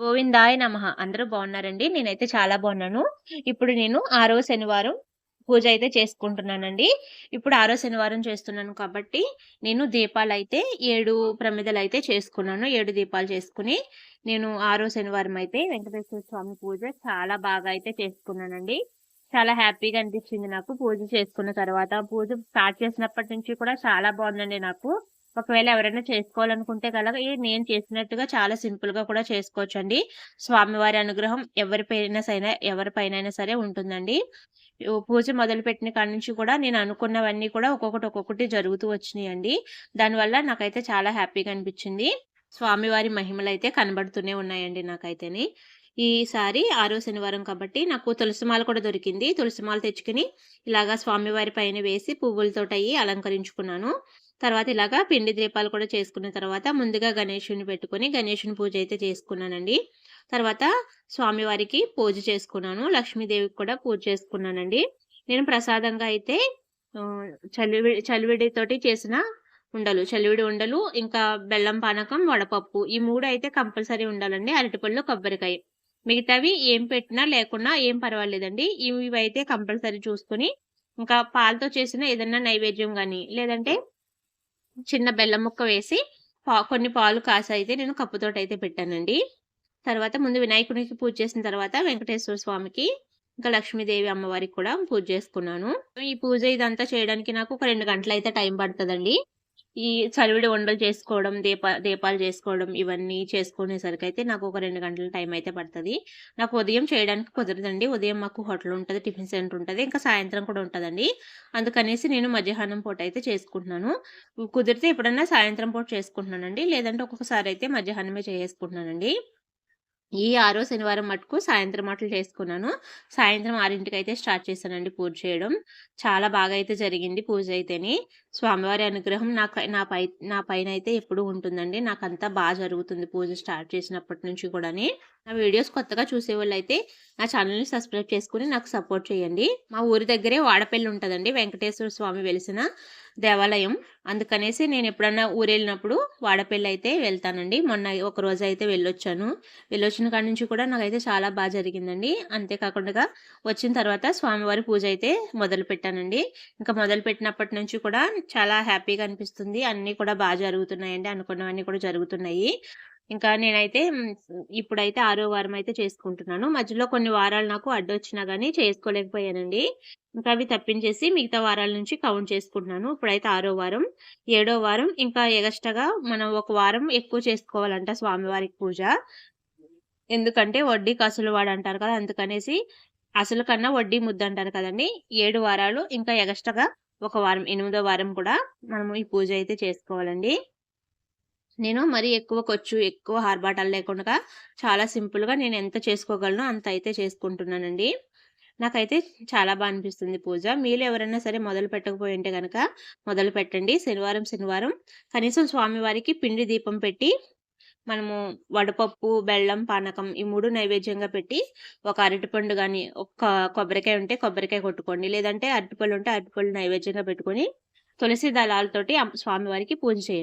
గోవిందాయ నమ అందరూ బాగున్నారండి? నేనైతే చాలా బాగున్నాను. ఇప్పుడు నేను ఆరో శనివారం పూజ అయితే చేసుకుంటున్నానండి. ఇప్పుడు ఆరో శనివారం చేస్తున్నాను కాబట్టి, నేను దీపాలు అయితే ఏడు ప్రమిదలు అయితే చేసుకున్నాను. ఏడు దీపాలు చేసుకుని నేను ఆరో శనివారం అయితే వెంకటేశ్వర స్వామి పూజ చాలా బాగా అయితే చేసుకున్నానండి. చాలా హ్యాపీగా అనిపించింది నాకు పూజ చేసుకున్న తర్వాత. పూజ స్టార్ట్ చేసినప్పటి నుంచి కూడా చాలా బాగుందండి నాకు. ఒకవేళ ఎవరైనా చేసుకోవాలనుకుంటే కనుక ఇది నేను చేసినట్టుగా చాలా సింపుల్‌గా కూడా చేసుకోవచ్చండి. స్వామివారి అనుగ్రహం ఎవరిపైన సైనా ఎవరిపైన సరే ఉంటుందండి. పూజ మొదలుపెట్టిన కాడి నుంచి కూడా నేను అనుకున్నవన్నీ కూడా ఒక్కొక్కటి, ఒక్కొక్కటి జరుగుతూ వచ్చినియండి. దానివల్ల నాకైతే చాలా హ్యాపీగా అనిపించింది. స్వామివారి మహిమలైతే కనబడుతూనే ఉన్నాయండి నాకైతేనే ఈసారి ఆరో శనివారం కాబట్టి నాకు తులసిమాల కూడా దొరికింది. తులసిమాల తెచ్చుకుని ఇలాగా స్వామివారి పైన వేసి పువ్వులతోటి అయ్యి అలంకరించుకున్నాను. తర్వాత ఇలాగా పిండి దీపాలు కూడా చేసుకున్న తర్వాత ముందుగా గణేషుని పెట్టుకొని గణేషుని పూజ అయితే చేసుకున్నానండి. తర్వాత స్వామివారికి పూజ చేసుకున్నాను. లక్ష్మీదేవికి కూడా పూజ చేసుకున్నానండి. నేను ప్రసాదంగా అయితే చలివి చలివిడితోటి చేసిన ఉండలు, చలివిడి ఉండలు, ఇంకా బెల్లం పానకం, వడపప్పు ఈ మూడు అయితే కంపల్సరీ ఉండాలండి. అరటిపళ్ళు, కొబ్బరికాయ. మిగతావి ఏం పెట్టినా లేకున్నా ఏం పర్వాలేదండి. ఇవి అయితే కంపల్సరీ చూసుకొని, ఇంకా పాలతో చేసిన ఏదన్నా నైవేద్యం కానీ లేదంటే చిన్న బెల్లం ముక్క వేసి పా కొన్ని పాలు కాసి అయితే నేను అయితే పెట్టానండి. తర్వాత ముందు వినాయకునికి పూజ చేసిన తర్వాత వెంకటేశ్వర స్వామికి, ఇంకా లక్ష్మీదేవి అమ్మవారికి కూడా పూజ చేసుకున్నాను. ఈ పూజ ఇదంతా చేయడానికి నాకు ఒక 2 గంటలైతే టైం పడుతుందండి ఈ చలివిడి వంటలు చేసుకోవడం, దీప దీపాలు చేసుకోవడం ఇవన్నీ చేసుకునేసరికి అయితే నాకు ఒక రెండు గంటల టైం అయితే పడుతుంది నాకు ఉదయం చేయడానికి కుదరదండి. ఉదయం మాకు హోటల్ ఉంటుంది టిఫిన్ సెంటర్ ఉంటుంది ఇంకా సాయంత్రం కూడా ఉంటుందండి అందుకనేసి నేను మధ్యాహ్నం పూట అయితే చేసుకుంటున్నాను. కుదిరితే ఎప్పుడన్నా సాయంత్రం పూట చేసుకుంటున్నానండి. లేదంటే ఒక్కొక్కసారి అయితే మధ్యాహ్నమే చేసుకుంటున్నానండి ఈ ఆరో శనివారం మటుకు సాయంత్రం మాటలు చేసుకున్నాను. సాయంత్రం ఆరింటికి అయితే స్టార్ట్ చేశానండి పూజ చేయడం. చాలా బాగా అయితే జరిగింది పూజ అయితేని. స్వామివారి అనుగ్రహం నాకు నా పై నా పైన అయితే ఎప్పుడూ ఉంటుందండి. నాకంతా బాగా జరుగుతుంది పూజ స్టార్ట్ చేసినప్పటి నుంచి కూడాని. నా వీడియోస్ కొత్తగా చూసేవాళ్ళైతే నా ఛానెల్‌ని సబ్స్క్రైబ్ చేసుకుని నాకు సపోర్ట్ చేయండి. మా ఊరి దగ్గరే వాడపల్లి ఉంటుందండి వెంకటేశ్వర స్వామి వెలిసిన దేవాలయం. అందుకనేసి నేను ఎప్పుడన్నా ఊరెళ్ళినప్పుడు వాడపల్లి అయితే వెళ్తానండి. మొన్న ఒకరోజు అయితే వెళ్ళొచ్చాను. వెళ్ళొచ్చిన కాడి నుంచి కూడా నాకైతే చాలా బాగా జరిగిందండి. అంతేకాకుండా వచ్చిన తర్వాత స్వామివారి పూజ అయితే మొదలు పెట్టానండి ఇంకా మొదలు పెట్టినప్పటి నుంచి కూడా చాలా హ్యాపీగా అనిపిస్తుంది. అన్నీ కూడా బాగా జరుగుతున్నాయండి. అనుకున్నవన్నీ కూడా జరుగుతున్నాయి. ఇంకా నేనైతే ఇప్పుడైతే ఆరో వారం అయితే చేసుకుంటున్నాను. మధ్యలో కొన్ని వారాలు నాకు అడ్డొచ్చినా కానీ చేసుకోలేకపోయానండి. ఇంకా అవి తప్పించేసి మిగతా వారాల నుంచి కౌంట్ చేసుకుంటున్నాను. ఇప్పుడైతే ఆరో వారం. ఏడో వారం ఇంకా ఎగస్ట్రాగా మనం ఒక వారం ఎక్కువ చేసుకోవాలంట స్వామివారికి పూజ. ఎందుకంటే వడ్డీకి అసలు వాడంటారు కదా! అందుకనేసి అసలు కన్నా వడ్డీ ముద్దంటారు కదండీ! ఏడు వారాలు ఇంకా ఎగస్ట్రాగా ఒక వారం ఎనిమిదో వారం కూడా మనము ఈ పూజ అయితే చేసుకోవాలండి. నేను మరీ ఎక్కువ ఖర్చు, ఎక్కువ హార్బాటాలు లేకుండా చాలా సింపుల్‌గా నేను ఎంత చేసుకోగలను అంత అయితే చేసుకుంటున్నానండి. నాకైతే చాలా బాగా అనిపిస్తుంది పూజ. మీరు ఎవరైనా సరే మొదలు పెట్టకపోయింటే కనుక మొదలు పెట్టండి శనివారం, శనివారం కనీసం స్వామివారికి పిండి దీపం పెట్టి మనము వడపప్పు, బెల్లం, పానకం ఈ మూడు నైవేద్యంగా పెట్టి ఒక అరటిపండు కానీ ఒక కొబ్బరికాయ ఉంటే కొబ్బరికాయ కొట్టుకోండి. లేదంటే అరటిపళ్ళు ఉంటే అరటిపళ్ళు నైవేద్యంగా పెట్టుకొని తులసి దళాలతోటి స్వామివారికి పూజ చేయండి.